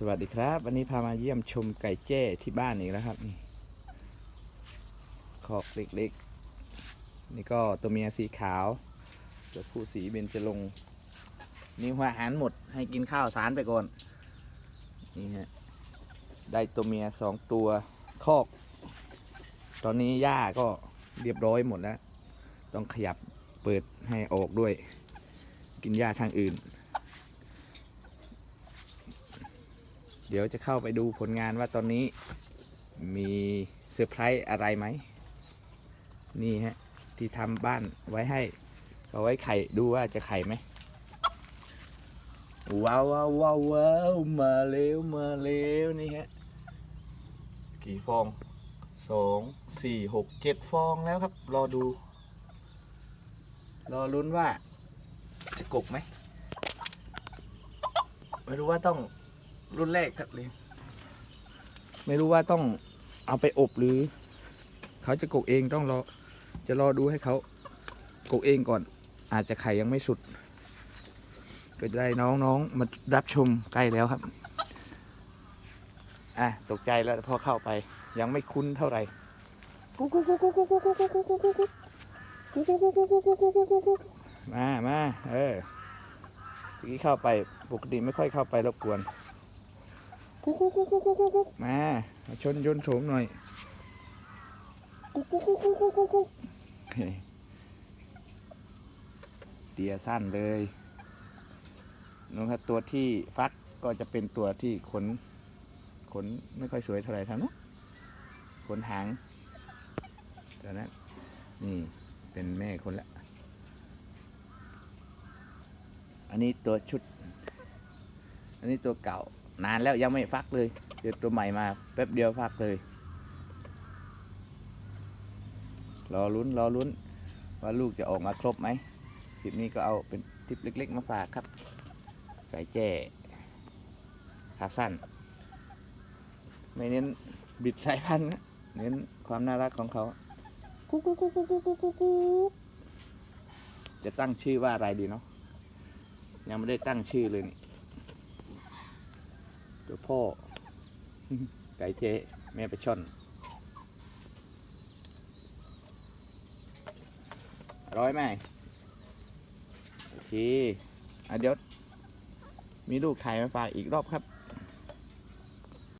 สวัสดีครับ วันนี้พามาเยี่ยมชมไก่แจ้ที่บ้านอีกแล้วครับนี่คอกเล็กๆ นี่ก็ตัวเมียสีขาว ตัวผู้สีเบญจรงค์นี่หัวอาหารหมดให้กินข้าวสารไปก่อน นี่ฮะ ได้ตัวเมียสองตัวคอก ตอนนี้หญ้าก็เรียบร้อยหมดแล้ว ต้องขยับเปิดให้ออกด้วย กินหญ้าทางอื่น เดี๋ยวจะเข้าไปดูผลงานว่าตอนนี้มีเซอร์ไพรส์อะไรไหม นี่ฮะ ที่ทำบ้านไว้ให้เอาไว้ไข่ดูว่าจะไข่ไหมว้าวว้าวว้าวาวมาเร็วมาเร็วนี่ฮะ กี่ฟองสองสี่หกเจ็ดฟองแล้วครับ รอดู รอลุ้นว่าจะกกไหมไม่รู้ว่าต้อง รุ่นแรกครับเลย ไม่รู้ว่าต้องเอาไปอบหรือ เขาจะกกเองต้องรอ จะรอดูให้เขากกเองก่อน อาจจะไข่ยังไม่สุด ก็จะได้น้องๆมารับชมใกล้แล้วครับ อะตกใจแล้วพอเข้าไป ยังไม่คุ้นเท่าไหร่มามาเออเมื่อกี้เข้าไปปกติไม่ค่อยเข้าไปรบกวนกุ๊กกุ๊กกุ๊กกุ๊กกุ๊กกุ๊ก มามาชนยนต์โฉมหน่อยกุ๊กกุ๊กกุ๊กกุ๊กกุ๊กกุ๊กกุ๊กเฮ้ยเตียสั้นเลยนู่นครับตัวที่ฟักก็จะเป็นตัวที่ขนขนไม่ค่อยสวยเท่าไหร่เท่านั้นขนหางตัวนั้นนี่เป็นแม่คนละ อันนี้ตัวชุด อันนี้ตัวเก่า นานแล้วยังไม่ฟักเลยเจอตัวใหม่มาแป๊บเดียวฟักเลย รอลุ้นรอลุ้น ว่าลูกจะออกมาครบไหมคลิปนี้ก็เอาเป็นทิปเล็ก ๆ มาฝากครับ ไก่แจ้ขาสั้น ไม่เน้นบิดสายพันธุ์เน้นความน่ารักของเขากุ๊กกุ๊กกุ๊กกุ๊กกุ๊กูกูกจะตั้งชื่อว่าอะไรดีเนาะยังไม่ได้ตั้งชื่อเลยนี่ ตัวพ่อ ไก่เจ๊แม่ไปช่อน อร้อยไหมโอเคอะเดี๋ยว มีลูกไข่มาฝากอีกรอบครับ